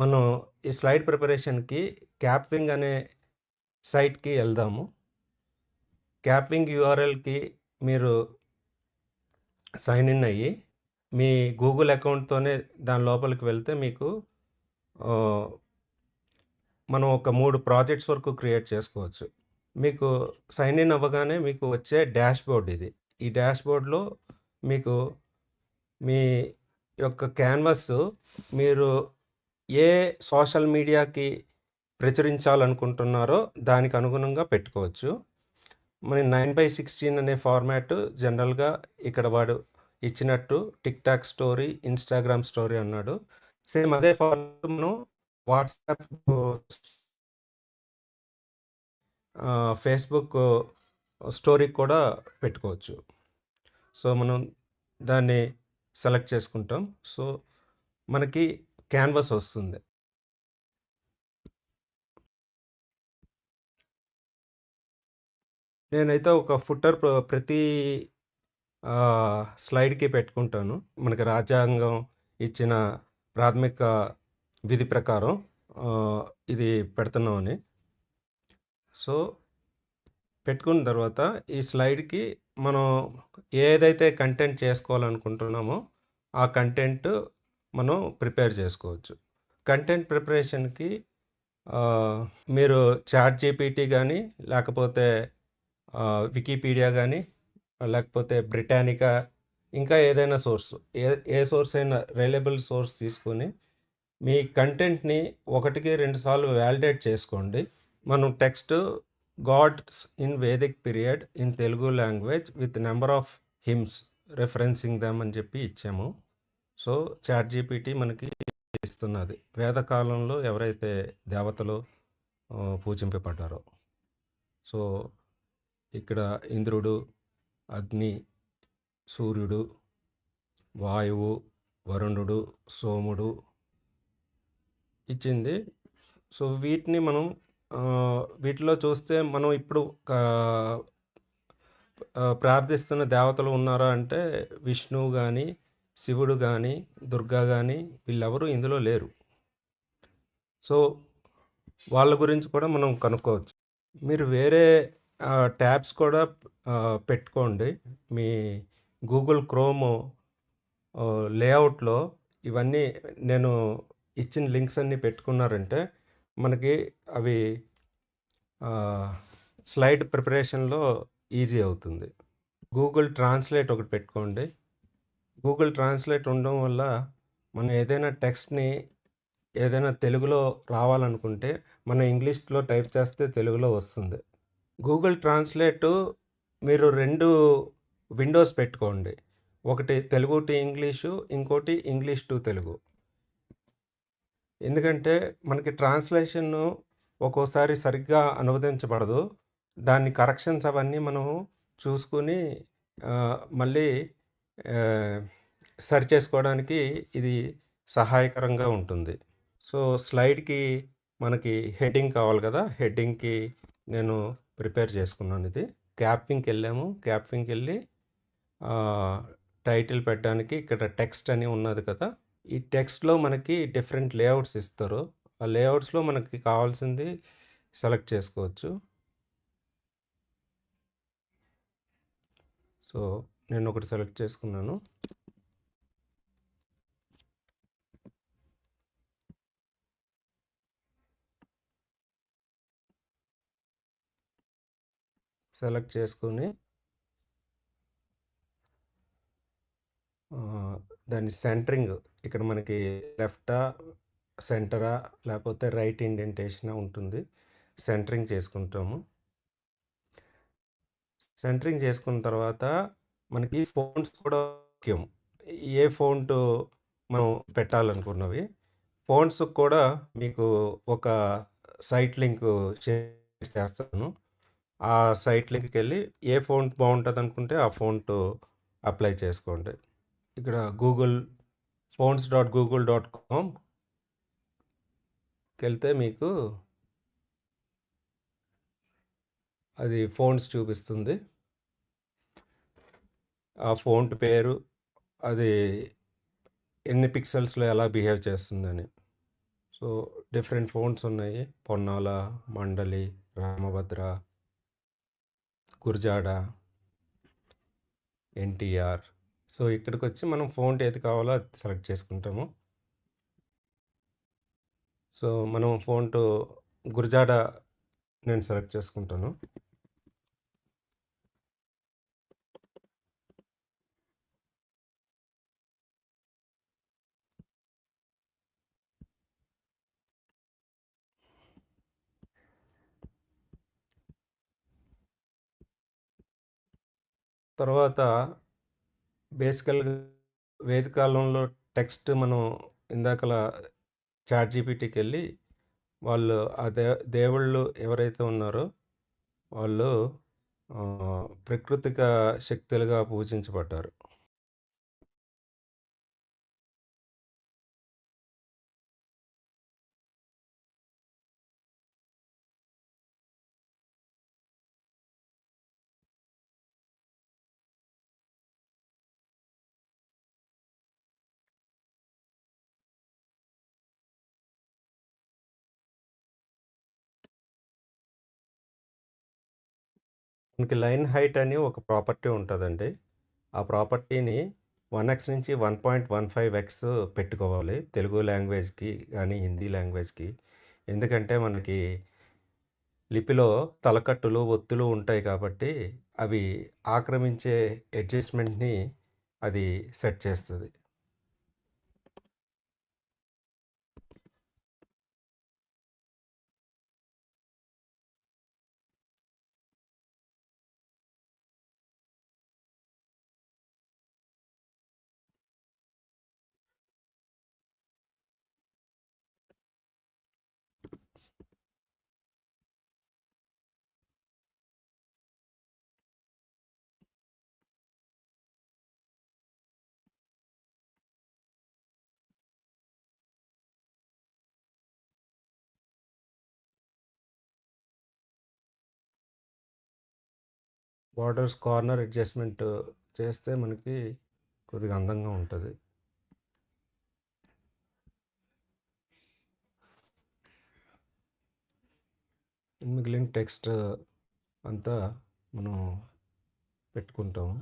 మనం ఈ స్లైడ్ ప్రిపరేషన్‌కి క్యాప్వింగ్ అనే సైట్‌కి వెళ్దాము క్యాప్వింగ్ యూఆర్ఎల్‌కి మీరు సైన్ ఇన్ అయ్యి, మీ గూగుల్ అకౌంట్‌తోనే దాని లోపలికి వెళ్తే మీకు మనం ఒక మూడు ప్రాజెక్ట్స్ వరకు క్రియేట్ చేసుకోవచ్చు. మీకు సైన్ ఇన్ అవ్వగానే మీకు వచ్చే డాష్‌బోర్డ్ ఇది. ఈ డాష్‌బోర్డ్‌లో మీకు మీ యొక్క క్యాన్వాస్ మీరు ఏ సోషల్ మీడియాకి ప్రచురించాలనుకుంటున్నారో దానికి అనుగుణంగా పెట్టుకోవచ్చు. మరి 9/16 అనే ఫార్మాట్ జనరల్‌గా ఇక్కడ వాడు ఇచ్చినట్టు టిక్‌టాక్ స్టోరీ, ఇన్‌స్టాగ్రామ్ స్టోరీ అన్నాడు. సేమ్ అదే ఫార్మాట్ మనం వాట్సాప్ ఫేస్‌బుక్ స్టోరీ కూడా పెట్టుకోవచ్చు. సో, మనం దాన్ని సెలెక్ట్ చేసుకుంటాం. సో, మనకి క్యాన్వాస్ వస్తుంది. నేనైతే ఒక ఫుటర్ ప్ర ప్రతి స్లైడ్‌కి పెట్టుకుంటాను. మనకి రాజ్యాంగం ఇచ్చిన ప్రాథమిక విధి ప్రకారం ఇది పెడుతున్నామని. సో, పెట్టుకున్న తర్వాత ఈ స్లైడ్‌కి మనం ఏదైతే కంటెంట్ చేసుకోవాలనుకుంటున్నామో, ఆ కంటెంట్ మనం ప్రిపేర్ చేసుకోవచ్చు. కంటెంట్ ప్రిపరేషన్‌కి మీరు చాట్ జీపీటీ కానీ లేకపోతే వికీపీడియా కానీ లేకపోతే బ్రిటానికా ఇంకా ఏదైనా సోర్స్ ఏ ఏ సోర్స్ అయినా రిలయబుల్ సోర్స్ తీసుకొని, మీ కంటెంట్‌ని ఒకటికి 2 సార్లు చేసుకోండి. మనం text gods in Vedic period in Telugu language with number of hymns referencing them అని చెప్పి ఇచ్చాము. సో, చాట్ జీపీటీ మనకి ఇస్తున్నది. వేదకాలంలో ఎవరైతే దేవతలు పూజింపబడ్డారో. సో, ఇక్కడ ఇంద్రుడు, అగ్ని, సూర్యుడు, వాయువు, వరుణుడు, సోముడు ఇచ్చింది. సో, వీటిని మనం వీటిలో చూస్తే మనం ఇప్పుడు ప్రార్థిస్తున్న దేవతలు ఉన్నారా అంటే విష్ణువు కానీ శివుడు కానీ దుర్గా కానీ వీళ్ళెవరూ ఇందులో లేరు. సో, వాళ్ళ గురించి కూడా మనం కనుక్కోవచ్చు. మీరు వేరే ట్యాబ్స్ కూడా పెట్టుకోండి. మీ గూగుల్ క్రోమ్ లేఅవుట్‌లో ఇవన్నీ నేను ఇచ్చిన లింక్స్ అన్నీ పెట్టుకున్నారంటే, మనకి అవి స్లైడ్ ప్రిపరేషన్‌లో ఈజీ అవుతుంది. గూగుల్ ట్రాన్స్‌లేట్ ఒకటి పెట్టుకోండి. గూగుల్ ట్రాన్స్‌లేట్ ఉండడం వల్ల మనం ఏదైనా టెక్స్ట్‌ని ఏదైనా తెలుగులో రావాలనుకుంటే, మనం ఇంగ్లీష్‌లో టైప్ చేస్తే తెలుగులో వస్తుంది. గూగుల్ ట్రాన్స్‌లేటు మీరు రెండు విండోస్ పెట్టుకోండి. ఒకటి తెలుగు టు ఇంగ్లీషు, ఇంకోటి ఇంగ్లీష్ టు తెలుగు. ఎందుకంటే, మనకి ట్రాన్స్లేషన్ ఒక్కోసారి సరిగ్గా అనువదించబడదు. దాన్ని కరెక్షన్స్ అవన్నీ మనం చూసుకొని మళ్ళీ సరి చేసుకోవడానికి ఇది సహాయకరంగా ఉంటుంది. సో, స్లైడ్‌కి మనకి హెడ్డింగ్ కావాలి కదా! హెడ్డింగ్‌కి నేను ప్రిపేర్ చేసుకున్నాను ఇది. క్యాపింగ్కి వెళ్ళాము క్యాపింగ్కి వెళ్ళి టైటిల్ పెట్టడానికి ఇక్కడ టెక్స్ట్ అని ఉన్నది కదా! ఈ టెక్స్ట్‌లో మనకి డిఫరెంట్ లేఅవుట్స్ ఇస్తారు. ఆ లేఅవుట్స్‌లో మనకి కావాల్సింది సెలెక్ట్ చేసుకోవచ్చు. సో, నేను ఒకటి సెలెక్ట్ చేసుకున్నాను. సెలెక్ట్ చేసుకొని దాని సెంటరింగ్ ఇక్కడ మనకి లెఫ్టా, సెంటరా లేకపోతే రైట్ ఇండెంటేషనా ఉంటుంది. సెంటరింగ్ చేసుకుంటాము. సెంటరింగ్ చేసుకున్న తర్వాత మనకి ఫోన్స్ కూడా ముఖ్యం. ఏ ఫోంట్ మనం పెట్టాలనుకున్నవి. ఫోన్స్ కూడా మీకు ఒక సైట్ లింక్ చేస్తాను. ఆ సైట్ లింక్‌కెళ్ళి ఏ బాగుంటుంది అనుకుంటే ఆ ఫోంట్ అప్లై చేసుకోండి. ఇక్కడ Google fonts dot Google dot కామ్‌కెళ్తే మీకు అది ఫోన్స్ చూపిస్తుంది. ఆ ఫోన్ పేరు, అది ఎన్ని పిక్సెల్స్‌లో ఎలా బిహేవ్ చేస్తుందని. సో డిఫరెంట్ ఫోన్స్ ఉన్నాయి. పొన్నాల మండలి రామభద్ర గుర్జాడ ఎన్టీఆర్. సో ఇక్కడికి వచ్చి మనం ఫోన్ ఏది కావాలో అది సెలెక్ట్ చేసుకుంటాము. సో మనం ఫోన్ టు నేను సెలెక్ట్ చేసుకుంటాను. తర్వాత బేసికల్గా వేదికాలంలో టెక్స్ట్ మనం ఇందాకలా చాట్ జీపీటీకి వెళ్ళి వాళ్ళు ఆ దే దేవుళ్ళు ఎవరైతే ఉన్నారో వాళ్ళు ప్రకృతిక శక్తులుగా పూజించబడ్డారు. మనకి లైన్ హైట్ అని ఒక ప్రాపర్టీ ఉంటుందండి. ఆ ప్రాపర్టీని వన్ ఎక్స్ నుంచి one point one five x పెట్టుకోవాలి. తెలుగు లాంగ్వేజ్కి కానీ హిందీ లాంగ్వేజ్కి. ఎందుకంటే మనకి లిపిలో తలకట్టులు ఒత్తులు ఉంటాయి కాబట్టి అవి ఆక్రమించే అడ్జస్ట్మెంట్ని అది సెట్ చేస్తుంది. బార్డర్స్ కార్నర్ అడ్జస్ట్మెంట్ చేస్తే మనకి కొద్దిగా అందంగా ఉంటుంది. మిగిలిన టెక్స్ట్ అంతా మనం పెట్టుకుంటాము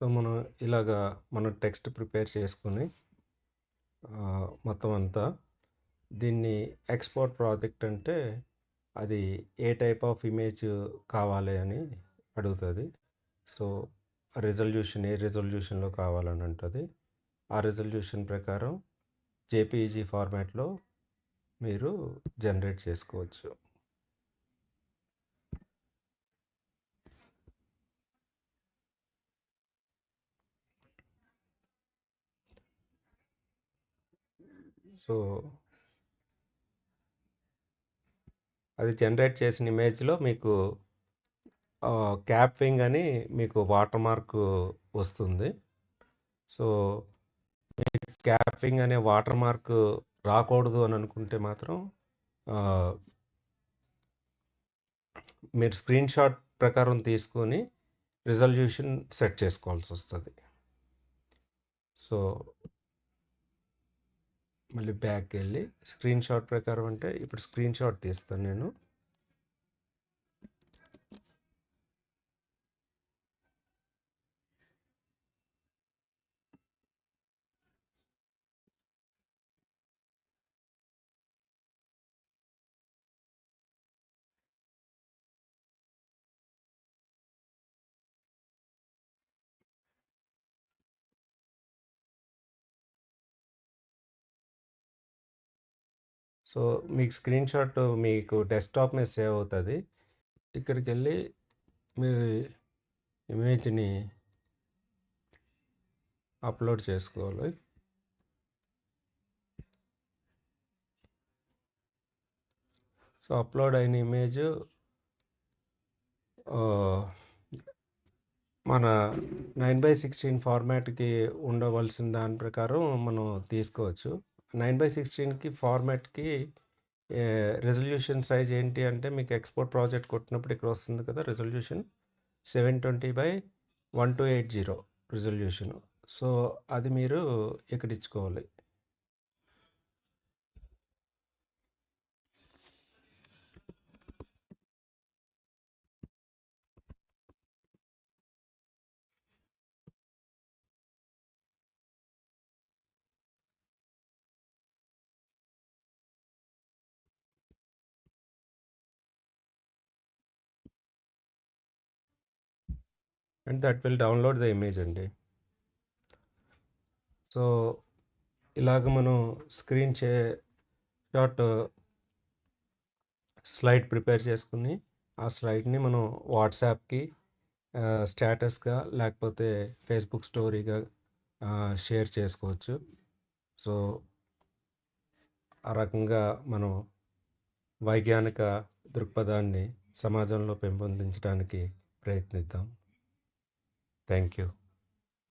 సో మనం ఇలాగా మనం టెక్స్ట్ ప్రిపేర్ చేసుకుని మొత్తం అంతా దీన్ని ఎక్స్పోర్ట్ ప్రాజెక్ట్ అంటే అది ఏ టైప్ ఆఫ్ ఇమేజ్ కావాలి అని అడుగుతుంది. సో రిజల్యూషన్ ఏ రిజల్యూషన్లో కావాలని ఉంటుంది ఆ రిజల్యూషన్ ప్రకారం జేపీఈజీ ఫార్మాట్లో మీరు జనరేట్ చేసుకోవచ్చు. సో అది జనరేట్ చేసిన ఇమేజ్లో మీకు క్యాప్వింగ్ అని మీకు వాటర్ మార్క్ వస్తుంది. సో క్యాప్వింగ్ అనే వాటర్ మార్క్ రాకూడదు అని అనుకుంటే మాత్రం మీరు స్క్రీన్ షాట్ ప్రకారం తీసుకొని రిజల్యూషన్ సెట్ చేసుకోవాల్సి వస్తుంది. సో మళ్ళీ బ్యాక్ వెళ్ళి స్క్రీన్ షాట్ ప్రకారం అంటే ఇప్పుడు స్క్రీన్ షాట్ తీస్తాను నేను. సో మీకు స్క్రీన్ షాట్ మీకు డెస్క్టాప్ మీద సేవ్ అవుతుంది. ఇక్కడికి వెళ్ళి మీ ఇమేజ్ని అప్లోడ్ చేసుకోవాలి. సో అప్లోడ్ అయిన ఇమేజ్ మన నైన్ బై సిక్స్టీన్ ఫార్మాట్కి ఉండవలసిన దాని ప్రకారం మనం తీసుకోవచ్చు. నైన్ బై సిక్స్టీన్కి ఫార్మాట్కి రెజల్యూషన్ సైజ్ ఏంటి అంటే మీకు ఎక్స్పోర్ట్ ప్రాజెక్ట్ కొట్టినప్పుడు ఇక్కడ వస్తుంది కదా resolution. Seven twenty by one two eight zero resolution. So అది మీరు ఇక్కడ ఇచ్చుకోవాలి. And that will download the image అండి. సో ఇలాగ మనం స్క్రీన్ చే షాట్ స్లైడ్ ప్రిపేర్ చేసుకుని ఆ స్లైడ్ని మనం వాట్సాప్కి స్టేటస్గా uh, లేకపోతే ఫేస్బుక్ స్టోరీగా షేర్ చేసుకోవచ్చు. సో ఆ రకంగా మనం వైజ్ఞానిక దృక్పథాన్ని సమాజంలో పెంపొందించడానికి ప్రయత్నిద్దాం. Thank you.